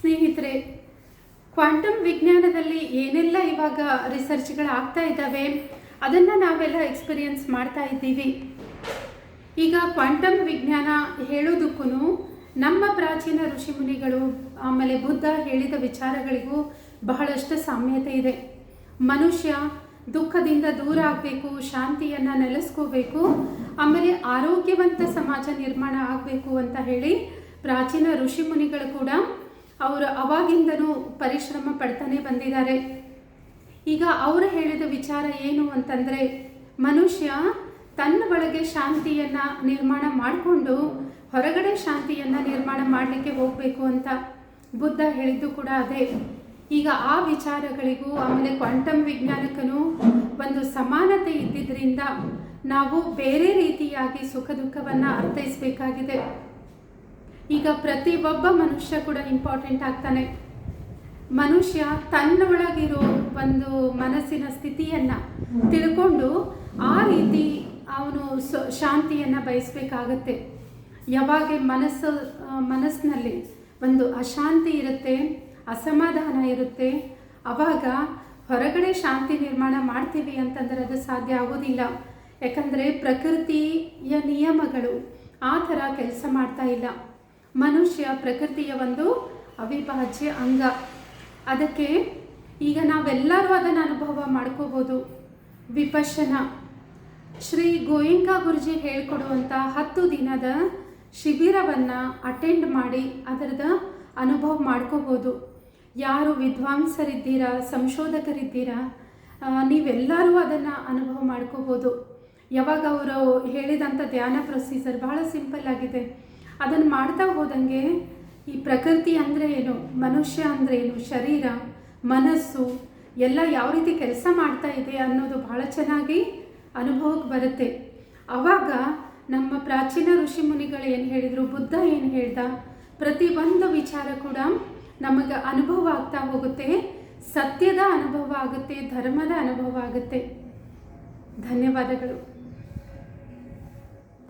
ಸ್ನೇಹಿತರೆ, ಕ್ವಾಂಟಮ್ ವಿಜ್ಞಾನದಲ್ಲಿ ಏನೆಲ್ಲ ಇವಾಗ ರಿಸರ್ಚ್ಗಳು ಆಗ್ತಾ ಇದ್ದಾವೆ, ಅದನ್ನು ನಾವೆಲ್ಲ ಎಕ್ಸ್ಪೀರಿಯನ್ಸ್ ಮಾಡ್ತಾ ಇದ್ದೀವಿ. ಈಗ ಕ್ವಾಂಟಮ್ ವಿಜ್ಞಾನ ಹೇಳೋದಕ್ಕೂ ನಮ್ಮ ಪ್ರಾಚೀನ ಋಷಿಮುನಿಗಳು ಆಮೇಲೆ ಬುದ್ಧ ಹೇಳಿದ ವಿಚಾರಗಳಿಗೂ ಬಹಳಷ್ಟು ಸಾಮ್ಯತೆ ಇದೆ. ಮನುಷ್ಯ ದುಃಖದಿಂದ ದೂರ ಆಗಬೇಕು, ಶಾಂತಿಯನ್ನು ನೆಲೆಸ್ಕೋಬೇಕು, ಆಮೇಲೆ ಆರೋಗ್ಯವಂತ ಸಮಾಜ ನಿರ್ಮಾಣ ಆಗಬೇಕು ಅಂತ ಹೇಳಿ ಪ್ರಾಚೀನ ಋಷಿಮುನಿಗಳು ಕೂಡ ಅವರು ಅವಾಗಿಂದನೂ ಪರಿಶ್ರಮ ಪಡ್ತಾನೆ ಬಂದಿದ್ದಾರೆ. ಈಗ ಅವರು ಹೇಳಿದ ವಿಚಾರ ಏನು ಅಂತಂದರೆ, ಮನುಷ್ಯ ತನ್ನ ಒಳಗೆ ಶಾಂತಿಯನ್ನು ನಿರ್ಮಾಣ ಮಾಡಿಕೊಂಡು ಹೊರಗಡೆ ಶಾಂತಿಯನ್ನು ನಿರ್ಮಾಣ ಮಾಡಲಿಕ್ಕೆ ಹೋಗಬೇಕು ಅಂತ ಬುದ್ಧ ಹೇಳಿದ್ದು ಕೂಡ ಅದೇ. ಈಗ ಆ ವಿಚಾರಗಳಿಗೂ ಆಮೇಲೆ ಕ್ವಾಂಟಮ್ ವಿಜ್ಞಾನಕ್ಕೂ ಒಂದು ಸಮಾನತೆ ಇದ್ದಿದ್ದರಿಂದ ನಾವು ಬೇರೆ ರೀತಿಯಾಗಿ ಸುಖ ದುಃಖವನ್ನು ಅರ್ಥೈಸಬೇಕಾಗಿದೆ. ಈಗ ಪ್ರತಿ ಒಬ್ಬ ಮನುಷ್ಯ ಕೂಡ ಇಂಪಾರ್ಟೆಂಟ್ ಆಗ್ತಾನೆ. ಮನುಷ್ಯ ತನ್ನೊಳಗಿರೋ ಒಂದು ಮನಸ್ಸಿನ ಸ್ಥಿತಿಯನ್ನು ತಿಳ್ಕೊಂಡು ಆ ರೀತಿ ಅವನು ಶಾಂತಿಯನ್ನು ಬಯಸಬೇಕಾಗತ್ತೆ. ಯಾವಾಗ ಮನಸ್ಸು ಮನಸ್ಸಿನಲ್ಲಿ ಒಂದು ಅಶಾಂತಿ ಇರುತ್ತೆ, ಅಸಮಾಧಾನ ಇರುತ್ತೆ, ಅವಾಗ ಹೊರಗಡೆ ಶಾಂತಿ ನಿರ್ಮಾಣ ಮಾಡ್ತೀವಿ ಅಂತಂದರೆ ಅದು ಸಾಧ್ಯ ಆಗೋದಿಲ್ಲ. ಯಾಕಂದರೆ ಪ್ರಕೃತಿಯ ನಿಯಮಗಳು ಆ ಥರ ಕೆಲಸ ಮಾಡ್ತಾ ಇಲ್ಲ. ಮನುಷ್ಯ ಪ್ರಕೃತಿಯ ಒಂದು ಅವಿಭಾಜ್ಯ ಅಂಗ. ಅದಕ್ಕೆ ಈಗ ನಾವೆಲ್ಲರೂ ಅದನ್ನು ಅನುಭವ ಮಾಡ್ಕೋಬೋದು. ವಿಪಶನ ಶ್ರೀ ಗೋಯಿಂಕಾ ಗುರುಜಿ ಹೇಳ್ಕೊಡುವಂಥ ಹತ್ತು ದಿನದ ಶಿಬಿರವನ್ನು ಅಟೆಂಡ್ ಮಾಡಿ ಅದರದ ಅನುಭವ ಮಾಡ್ಕೋಬೋದು. ಯಾರು ವಿದ್ವಾಂಸರಿದ್ದೀರಾ, ಸಂಶೋಧಕರಿದ್ದೀರಾ ನೀವೆಲ್ಲರೂ ಅದನ್ನು ಅನುಭವ ಮಾಡ್ಕೋಬೋದು. ಯಾವಾಗ ಅವರು ಹೇಳಿದಂಥ ಧ್ಯಾನ ಪ್ರೊಸೀಜರ್ ಬಹಳ ಸಿಂಪಲ್ ಆಗಿದೆ. ಅದನ್ನು ಮಾಡ್ತಾ ಹೋದಂಗೆ ಈ ಪ್ರಕೃತಿ ಅಂದರೆ ಏನು? ಮನುಷ್ಯ ಅಂದರೆ ಏನು? ಶರೀರ, ಮನಸ್ಸು, ಎಲ್ಲ ಯಾವ ರೀತಿ ಕೆಲಸ ಮಾಡ್ತಾ ಇದೆ ಅನ್ನೋದು ಬಹಳ ಚೆನ್ನಾಗಿ ಅನುಭವಕ್ಕೆ ಬರುತ್ತೆ. ಆವಾಗ ನಮ್ಮ ಪ್ರಾಚೀನ ಋಷಿ ಮುನಿಗಳು ಏನು ಹೇಳಿದರು? ಬುದ್ಧ ಏನು ಹೇಳ್ದ? ಪ್ರತಿ ಒಂದು ವಿಚಾರ ಕೂಡ ನಮಗೆ ಅನುಭವ ಆಗ್ತಾ ಹೋಗುತ್ತೆ. ಸತ್ಯದ ಅನುಭವ ಆಗುತ್ತೆ, ಧರ್ಮದ ಅನುಭವ ಆಗುತ್ತೆ. ಧನ್ಯವಾದಗಳು.